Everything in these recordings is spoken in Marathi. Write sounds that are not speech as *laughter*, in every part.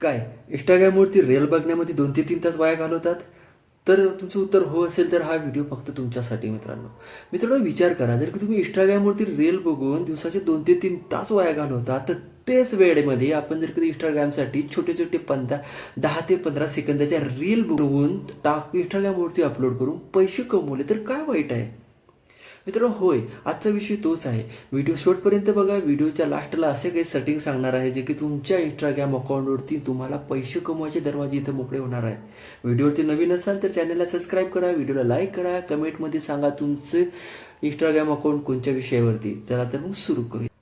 काय इंस्टाग्रामवरती रील बघण्यामध्ये दोन ते तीन तास वाया घालवतात? तर तुमचं उत्तर हो असेल तर हा व्हिडिओ फक्त तुमच्यासाठी मित्रांनो. मित्रांनो विचार करा जर का तुम्ही इंस्टाग्रामवरती रील बघून दिवसाचे दोन ते तीन तास वाया घालवता तर तेच वेळेमध्ये आपण जर कधी इंस्टाग्रामसाठी छोटे छोटे पंधरा दहा ते पंधरा सेकंदाच्या रील बघून टाक इंस्टाग्रामवरती अपलोड करून पैसे कमवले तर काय वाईट आहे? मित्रांनो होय आजचा विषय तोच आहे. व्हिडिओ शेवटपर्यंत बघा. व्हिडिओच्या लास्टला असे काही सेटिंग सांगणार आहे जे की तुमच्या इंस्टाग्राम अकाउंटवरती तुम्हाला पैसे कमवायचे दरवाजे इथं मोकळे होणार आहे. व्हिडिओवरती नवीन असाल तर चॅनलला सबस्क्राईब करा व्हिडिओला लाईक करा कमेंटमध्ये सांगा तुमचं इंस्टाग्राम अकाउंट कोणत्या विषयावरती. तर आता मग सुरू करूया.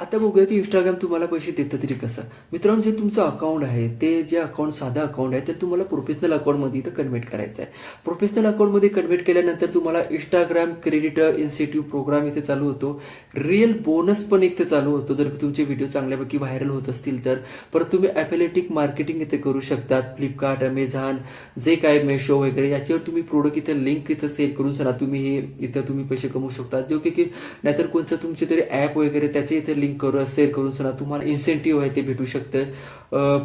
आता बघूया की इंस्टाग्राम तुम्हाला पैसे देतं तरी कसं. मित्रांनो जे तुमचं अकाउंट आहे ते जे अकाउंट साधं अकाउंट आहे ते तुम्हाला प्रोफेशनल अकाउंटमध्ये इथं कन्व्हर्ट करायचं आहे प्रोफेशनल अकाउंटमध्ये कन्व्हर्ट केल्यानंतर तुम्हाला इंस्टाग्राम क्रेडिटर इन्स्टिट्यूट प्रोग्राम इथे चालू होतो. रिअल बोनस पण इथे चालू होतो. जर तुमचे व्हिडिओ चांगल्यापैकी व्हायरल होत असतील तर. परत तुम्ही ॲफिलेटिक मार्केटिंग इथे करू शकतात. फ्लिपकार्ट अमेझॉन जे काय मेशो वगैरे याच्यावर तुम्ही प्रोडक्ट इथं लिंक इथं सेल करून सरा तुम्ही हे इथं तुम्ही पैसे कमवू शकता. जो की की नाहीतर कोणतं तुमचे तरी ॲप वगैरे त्याचे इथे लिंक करू शेअर करून सुद्धा तुम्हाला इन्सेंटिव्ह आहे ते भेटू शकतं.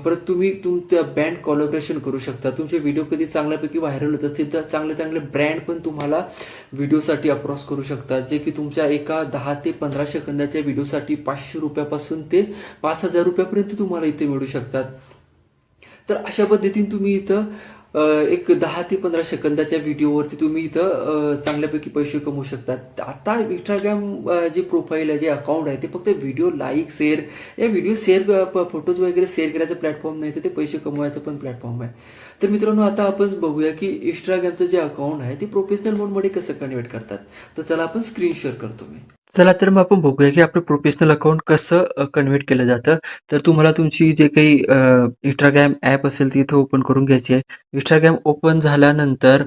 परत तुम्ही तुमच्या बँड कॉलॉबरेशन करू शकता. तुमचे व्हिडिओ कधी चांगल्यापैकी व्हायरल होत असतील तर चांगले चांगले ब्रँड पण तुम्हाला व्हिडिओसाठी अप्रॉस करू शकतात जे की तुमच्या एका दहा ते पंधरा सेकंदाच्या व्हिडिओसाठी पाचशे रुपयापासून ते पाच हजार रुपयापर्यंत तुम्हाला इथे मिळू शकतात. तर अशा पद्धतीने तुम्ही इथं एक दहा ते पंधरा सेकंदाच्या व्हिडिओवरती तुम्ही इथं चांगल्यापैकी पैसे कमवू शकतात आता इंस्टाग्राम जे प्रोफाईल आहे जे अकाउंट आहे ते फक्त व्हिडिओ लाईक शेअर या व्हिडिओ शेअर फोटोज वगैरे शेअर करायचं प्लॅटफॉर्म नाही तर ते पैसे कमवायचं पण प्लॅटफॉर्म आहे. तर मित्रांनो आता आपण बघूया की इंस्टाग्रामचं जे अकाउंट आहे ते प्रोफेशनल मोडमध्ये कसं कन्व्हर्ट करतात. तर चला आपण स्क्रीन शेअर करतो मी. चला तर मग आपण बघूया की आपलं प्रोफेशनल अकाउंट कसं कन्व्हर्ट केलं जातं. तर तुम्हाला तुमची जे काही इंस्टाग्राम ॲप असेल ती इथं ओपन करून घ्यायची आहे. इंस्टाग्राम ओपन झाल्यानंतर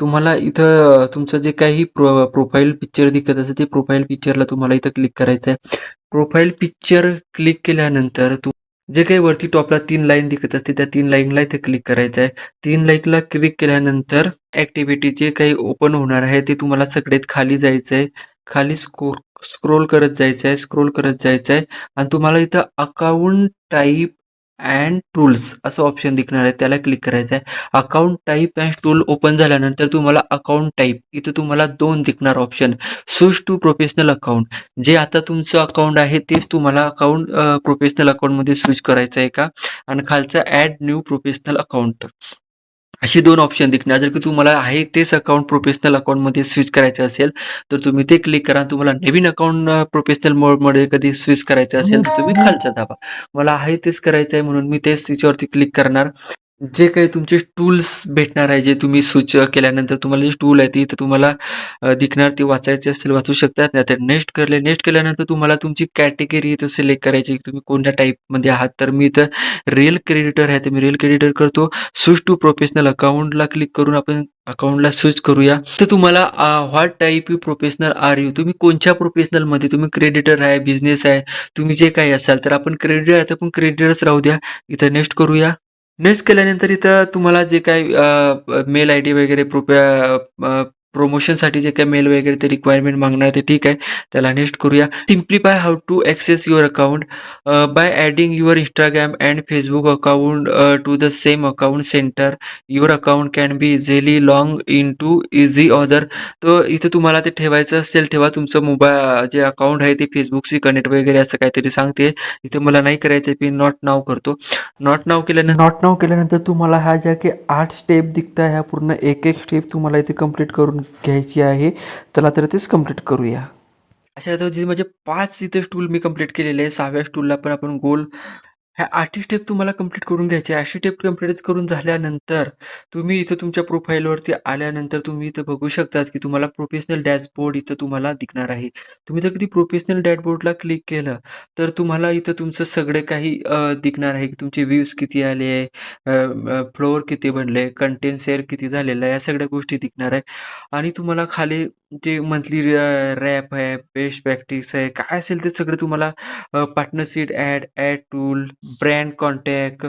तुम्हाला इथं तुमचं जे काही प्रो प्रोफाईल पिक्चर दिसत असेल ते प्रोफाईल पिक्चरला तुम्हाला इथं क्लिक करायचं आहे. प्रोफाईल पिक्चर क्लिक केल्यानंतर तू जे काही वरती टॉपला तीन लाईन दिसत असते त्या तीन लाईनला इथे क्लिक करायचं आहे. तीन लाईनला क्लिक केल्यानंतर ॲक्टिव्हिटी जे काही ओपन होणार आहे ते तुम्हाला सगळ्यात खाली जायचं आहे. खाली स्को स्क्रोल करत जायचं आहे स्क्रोल करत जायचं आहे आणि तुम्हाला इथं अकाउंट टाईप अँड टूल्स असं ऑप्शन दिसणार आहे. त्याला क्लिक करायचं आहे account type and tool open झाल्यानंतर तुम्हाला अकाउंट टाईप इथं तुम्हाला दोन दिसणार option switch to professional account जे आता तुमचं अकाउंट आहे तेच तुम्हाला अकाउंट प्रोफेशनल अकाउंटमध्ये स्विच करायचं आहे का? आणि खालचं ॲड न्यू प्रोफेशनल अकाउंट अशी दोन ऑप्शन दिसणार. जर की तुम्हाला आहे तेच अकाउंट प्रोफेशनल अकाउंटमध्ये स्विच करायचं असेल तर तुम्ही ते क्लिक करा. तुम्हाला नवीन अकाउंट प्रोफेशनल मोडमध्ये कधी स्विच करायचं असेल तर तुम्ही खालचा दाबा. मला आहे तेच करायचं आहे म्हणून मी तेच तिच्यावरती क्लिक करणार. जे काही तुमचे टूल्स भेटणार आहे जे तुम्ही स्विच केल्यानंतर तुम्हाला जे टूल आहे ते इथं तुम्हाला दिखणार ते वाचायचे असेल वाचू शकतात. ना तर नेक्स्ट करले नेक्स्ट केल्यानंतर तुम्हाला तुमची कॅटेगरी इथं सिलेक्ट करायची तुम्ही कोणत्या टाईपमध्ये आहात? तर मी इथं रिअल क्रेडिटर आहे तर मी रिअल क्रेडिटर करतो. स्विच टू प्रोफेशनल अकाउंटला क्लिक करून आपण अकाउंटला स्विच करूया. तर तुम्हाला what type you professional are you तुम्ही कोणत्या प्रोफेशनलमध्ये तुम्ही क्रेडिटर आहे बिझनेस आहे? तुम्ही जे काही असाल तर आपण क्रेडिटर आहे तर आपण क्रेडिटरच राहू द्या. इथं नेक्स्ट करूया. नेक्स्ट केल्यानंतर इथं तुम्हाला जे काही मेल आय डी वगैरे प्रोप्या प्रमोशनसाठी जे काही मेल वगैरे ते रिक्वायरमेंट मागणार ते ठीक आहे. त्याला नेक्स्ट करूया. Simplify how to access your account by adding your Instagram and Facebook account to the same account centre your account can be easily log in to easy other तर इथं तुम्हाला ते ठेवायचं ठेवा मोबाईल जे अकाउंट आहे ते फेसबुकशी कनेक्ट वगैरे असं काहीतरी सांगते. इथे मला नाही करायचं मी नॉट नाव करतो. नॉट नाव केल्यानंतर नॉट नाव ह्या ज्या की आठ स्टेप दिखता ह्या पूर्ण एक एक स्टेप तुम्हाला इथे कंप्लीट करून घ्यायची आहे. चला तर तेच कंप्लीट करूया. अशा जे म्हणजे पाच इथे स्टूल मी कंप्लीट केलेले आहे. सहाव्या स्टूलला पण आपण गोल ह्या आठही स्टेप तुम्हाला कंप्लीट करून घ्यायचे आहे. अशी स्टेप कंप्लीट करून झाल्यानंतर तुम्ही इथं तुमच्या प्रोफाईलवरती आल्यानंतर तुम्ही इथं बघू शकतात की तुम्हाला प्रोफेशनल डॅशबोर्ड इथं तुम्हाला दिसणार आहे तुम्ही जर कधी प्रोफेशनल डॅशबोर्डला क्लिक केलं तर तुम्हाला इथं तुमचं सगळं काही दिसणार आहे की तुमचे व्ह्यूज किती आले आहे फ्लोअर किती बनले कंटेंट शेअर किती झालेला आहे या सगळ्या गोष्टी दिसणार आहे आणि तुम्हाला खाली जे मंथली रॅप आहे बेस्ट प्रॅक्टिस आहे काय असेल ते सगळं तुम्हाला partnership ad ad tool brand contact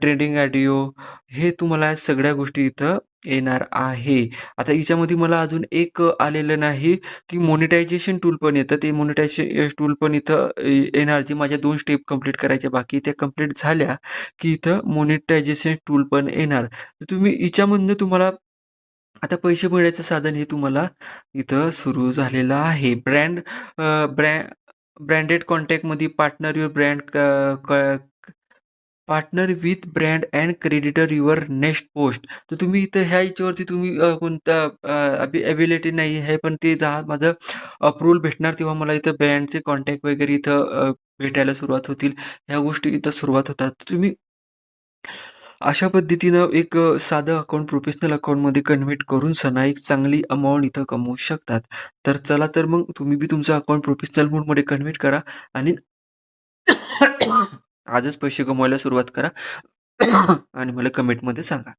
trending audio हे तुम्हाला सगळ्या गोष्टी इथं येणार आहे. आता याच्यामध्ये मला अजून एक आलेलं नाही की मोनिटायझेशन टूल पण येतं. ते मोनिटायझेशन टूल पण इथं येणार. जे माझ्या दोन स्टेप कंप्लीट करायच्या बाकी त्या कंप्लीट झाल्या की इथं मोनिटायझेशन टूल पण येणार. तर तुम्ही हिच्यामधनं तुम्हाला आता पैसे मिळायचं साधन हे तुम्हाला इथं सुरू झालेलं आहे. ब्रँड ब्रँड ब्रँडेड कॉन्टॅक्टमध्ये partner your brand partner with brand and creator your next post तर तुम्ही इथं ह्या याच्यावरती तुम्ही कोणता कोणता अबिलिटी नाही आहे पण ते जहा माझं अप्रूव्हल भेटणार तेव्हा मला इथं ब्रँडचे कॉन्टॅक्ट वगैरे इथं भेटायला सुरुवात होतील. ह्या गोष्टी इथं सुरुवात होतात. तुम्ही अशा पद्धतीनं एक साधं अकाउंट प्रोफेशनल अकाउंटमध्ये कन्व्हर्ट करून सणा एक चांगली अमाऊंट इथं कमवू शकतात. तर चला तर मग तुम्ही बी तुमचं अकाउंट प्रोफेशनल मोडमध्ये कन्व्हर्ट करा आणि *coughs* आजच पैसे कमवायला सुरुवात करा. *coughs* आणि मला कमेंटमध्ये सांगा.